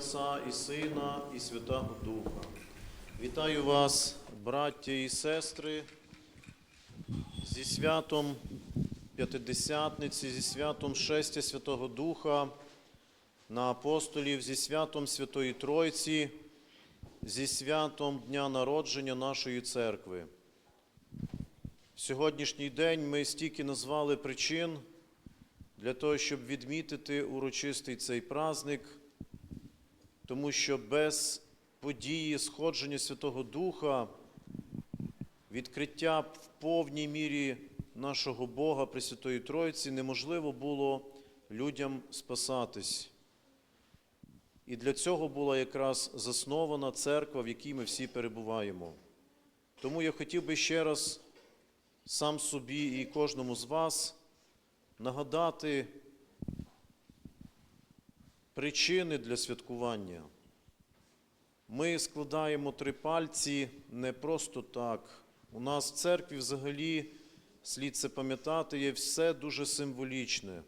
Отця і Сина, і Святого Духа. Вітаю вас, браття і сестри, зі святом П'ятидесятниці, зі святом Шестя Святого Духа, на апостолів, зі святом Святої Тройці, зі святом Дня народження нашої церкви. Сьогоднішній день ми стільки назвали причин для того, щоб відмітити урочистий цей праздник, тому що без події сходження Святого Духа, відкриття в повній мірі нашого Бога Пресвятої Троїці неможливо було людям спасатись. І для цього була якраз заснована церква, в якій ми всі перебуваємо. Тому я хотів би ще раз сам собі і кожному з вас нагадати причини для святкування. Ми складаємо три пальці не просто так. У нас в церкві взагалі, слід це пам'ятати, є все дуже символічне.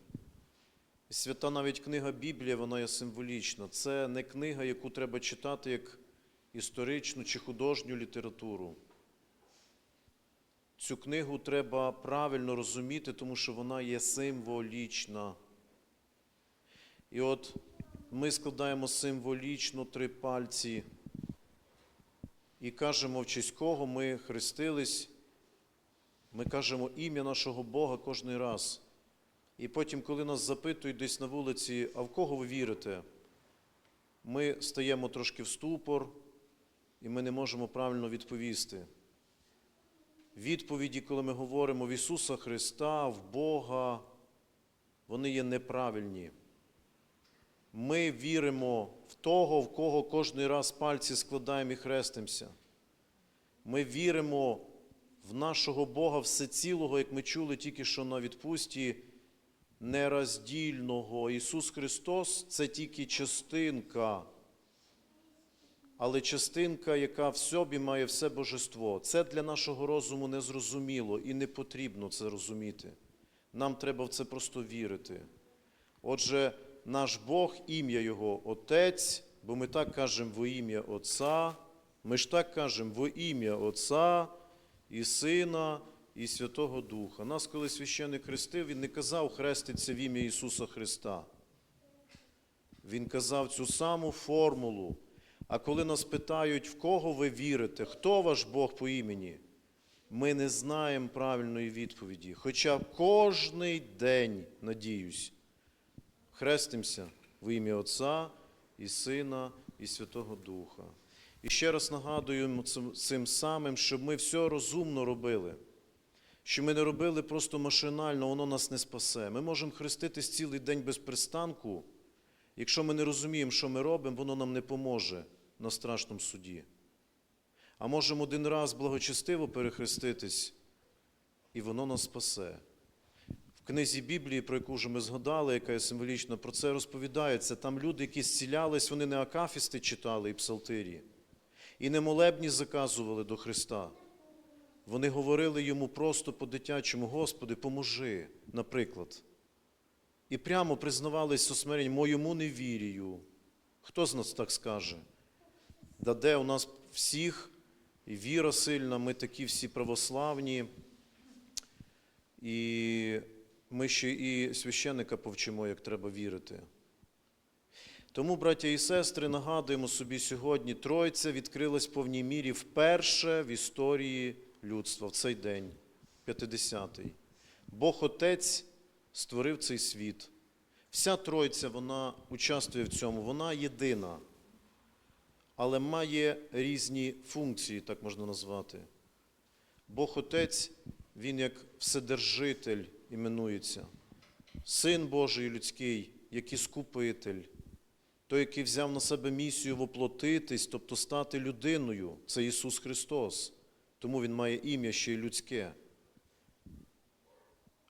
Свята навіть книга Біблія, вона є символічна. Це не книга, яку треба читати як історичну чи художню літературу. Цю книгу треба правильно розуміти, тому що вона є символічна. І от ми складаємо символічно три пальці і кажемо, в честь кого ми хрестились. Ми кажемо ім'я нашого Бога кожен раз. І потім, коли нас запитують десь на вулиці, а в кого ви вірите, ми стаємо трошки в ступор, і ми не можемо правильно відповісти. Відповіді, коли ми говоримо в Ісуса Христа, в Бога, вони є неправильні. Ми віримо в того, в кого кожен раз пальці складаємо і хрестимося. Ми віримо в нашого Бога всецілого, як ми чули тільки що на відпусті, нероздільного. Ісус Христос це тільки частинка, але частинка, яка в собі має все божество. Це для нашого розуму незрозуміло і не потрібно це розуміти. Нам треба в це просто вірити. Отже, наш Бог, ім'я Його Отець, бо ми так кажемо во ім'я Отця, ми ж так кажемо во ім'я Отця і Сина, і Святого Духа. Нас, коли священник хрестив, він не казав хреститься в ім'я Ісуса Христа. Він казав цю саму формулу. А коли нас питають, в кого ви вірите, хто ваш Бог по імені, ми не знаємо правильної відповіді. Хоча кожний день, надіюсь, хрестимося в ім'я Отця і Сина, і Святого Духа. І ще раз нагадуємо цим, самим, щоб ми все розумно робили, що ми не робили просто машинально, воно нас не спасе. Ми можемо хреститись цілий день без пристанку. Якщо ми не розуміємо, що ми робимо, воно нам не поможе на страшному суді. А можемо один раз благочестиво перехреститись, і воно нас спасе. В книзі Біблії, про яку вже ми згадали, яка є символічна, про це розповідається. Там люди, які зцілялись, вони не акафісти читали і псалтирі, і не молебні заказували до Христа. Вони говорили йому просто по-дитячому, Господи, поможи, наприклад. І прямо признавались у смиренні, моєму не вірію. Хто з нас так скаже? Да де у нас всіх і віра сильна, ми такі всі православні, і ми ще і священника повчимо, як треба вірити. Тому, браття і сестри, нагадуємо собі сьогодні, Тройця відкрилась в повній мірі вперше в історії людства в цей день, 50-й. Бог Отець створив цей світ. Вся Тройця, вона участвує в цьому, вона єдина, але має різні функції, так можна назвати. Бог Отець, Він як Вседержитель іменується, Син Божий людський, як іскупитель, той, який взяв на себе місію воплотитись, тобто стати людиною, це Ісус Христос. Тому Він має ім'я ще й людське.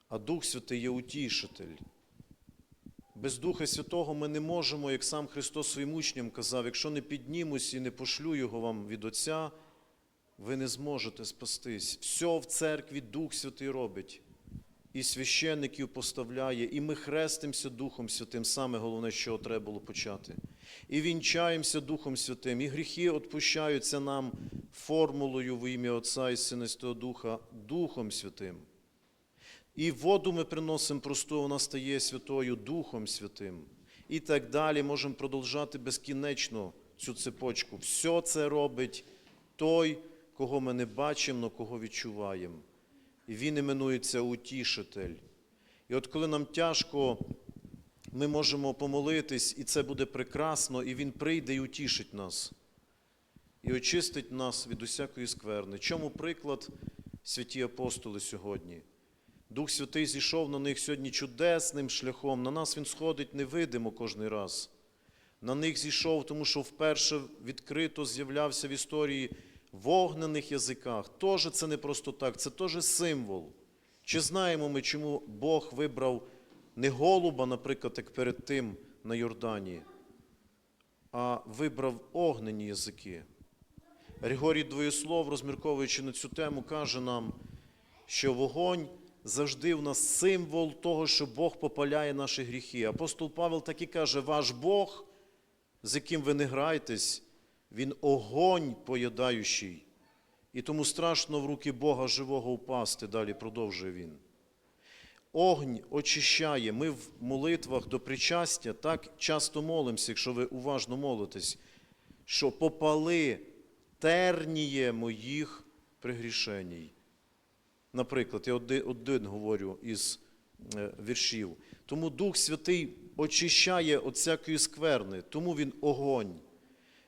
А Дух Святий є утішитель. Без Духа Святого ми не можемо, як сам Христос своїм учням казав, якщо не піднімусь і не пошлю Його вам від Отця, ви не зможете спастись. Все в церкві Дух Святий робить. І священників поставляє, і ми хрестимося Духом Святим, саме головне, що треба було почати. І вінчаємося Духом Святим, і гріхи відпущаються нам формулою в ім'я Отця і Сина Святого Духа, Духом Святим. І воду ми приносимо просту, вона стає святою Духом Святим. І так далі можемо продовжати безкінечно цю цепочку. Все це робить той, кого ми не бачимо, але кого відчуваємо. І він іменується утішитель. І от коли нам тяжко, ми можемо помолитись, і це буде прекрасно, і Він прийде і утішить нас, і очистить нас від усякої скверни. Чому приклад святі апостоли сьогодні? Дух Святий зійшов на них сьогодні чудесним шляхом. На нас він сходить невидимо кожний раз. На них зійшов, тому що вперше відкрито з'являвся в історії в огнених язиках. Тоже це не просто так, це теж символ. Чи знаємо ми, чому Бог вибрав не голуба, наприклад, як перед тим на Йордані, а вибрав огнені язики? Григорій Двоєслов, розмірковуючи на цю тему, каже нам, що вогонь завжди в нас символ того, що Бог попаляє наші гріхи. Апостол Павел так і каже: ваш Бог, з яким ви не граєтесь, він огонь поїдаючий. І тому страшно в руки Бога живого впасти, далі продовжує він. Огонь очищає. Ми в молитвах до причастя так часто молимося, якщо ви уважно молитесь, що попали терніє моїх пригрішеній. Наприклад, я один, один говорю із е, віршів. Тому Дух Святий очищає від всякої скверни, тому Він огонь.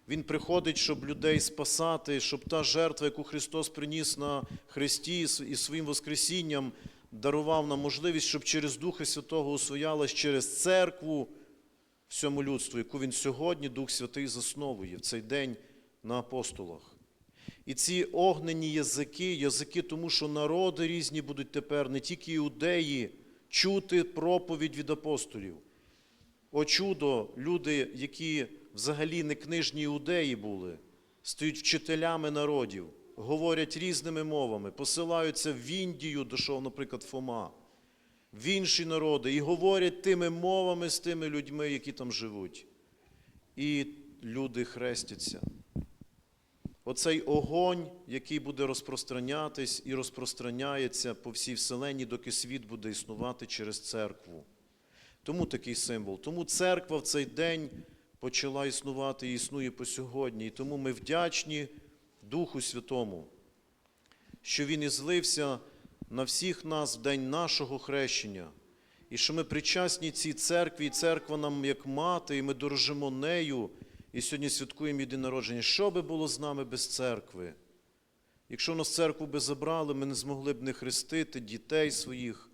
Він приходить, щоб людей спасати, щоб та жертва, яку Христос приніс на Христі і своїм Воскресінням дарував нам можливість, щоб через Духа Святого освоялась через церкву всьому людству, яку Він сьогодні, Дух Святий, засновує в цей день на апостолах. І ці огнені язики, язики, тому що народи різні будуть тепер, не тільки іудеї, чути проповідь від апостолів. О чудо, люди, які взагалі не книжні іудеї були, стають вчителями народів, говорять різними мовами, посилаються в Індію, дійшов, наприклад, Фома, в інші народи, і говорять тими мовами з тими людьми, які там живуть. І люди хрестяться. Оцей огонь, який буде розпространятись і розпространяється по всій вселенні, доки світ буде існувати через церкву. Тому такий символ. Тому церква в цей день почала існувати і існує по сьогодні. І тому ми вдячні Духу Святому, що Він ізлився на всіх нас в день нашого хрещення, і що ми причасні цій церкві, і церква нам як мати, і ми дорожимо нею, і сьогодні святкуємо день народження. Що би було з нами без церкви? Якщо нас церкву би забрали, ми не змогли б не хрестити дітей своїх,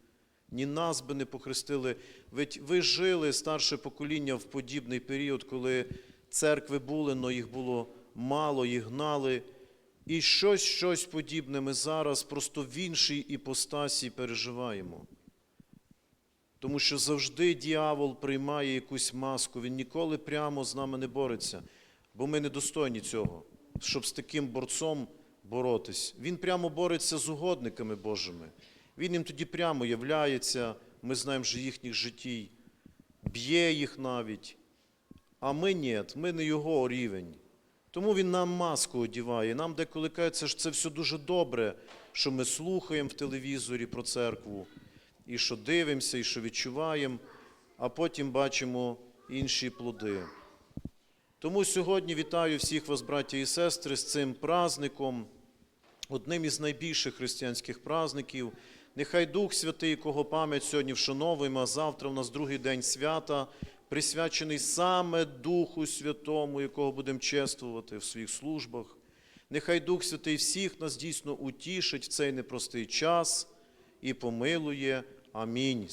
ні нас би не похрестили. Ведь ви жили старше покоління в подібний період, коли церкви були, але їх було мало, їх гнали. І щось, щось подібне ми зараз просто в іншій іпостасі переживаємо. Тому що завжди діявол приймає якусь маску, він ніколи прямо з нами не бореться, бо ми недостойні цього, щоб з таким борцом боротись. Він прямо бореться з угодниками Божими. Він їм тоді прямо являється, ми знаємо вже їхніх життій, б'є їх навіть. А ми ні, ми не його рівень. Тому він нам маску одіває. Нам деколи кажеться, що це все дуже добре, що ми слухаємо в телевізорі про церкву, і що дивимося, і що відчуваємо, а потім бачимо інші плоди. Тому сьогодні вітаю всіх вас, браті і сестри, з цим праздником, одним із найбільших християнських праздників. Нехай Дух Святий, кого пам'ять сьогодні вшановуємо, а завтра у нас другий день свята, присвячений саме Духу Святому, якого будемо чествувати в своїх службах. Нехай Дух Святий всіх нас дійсно утішить в цей непростий час і помилує. Амінь.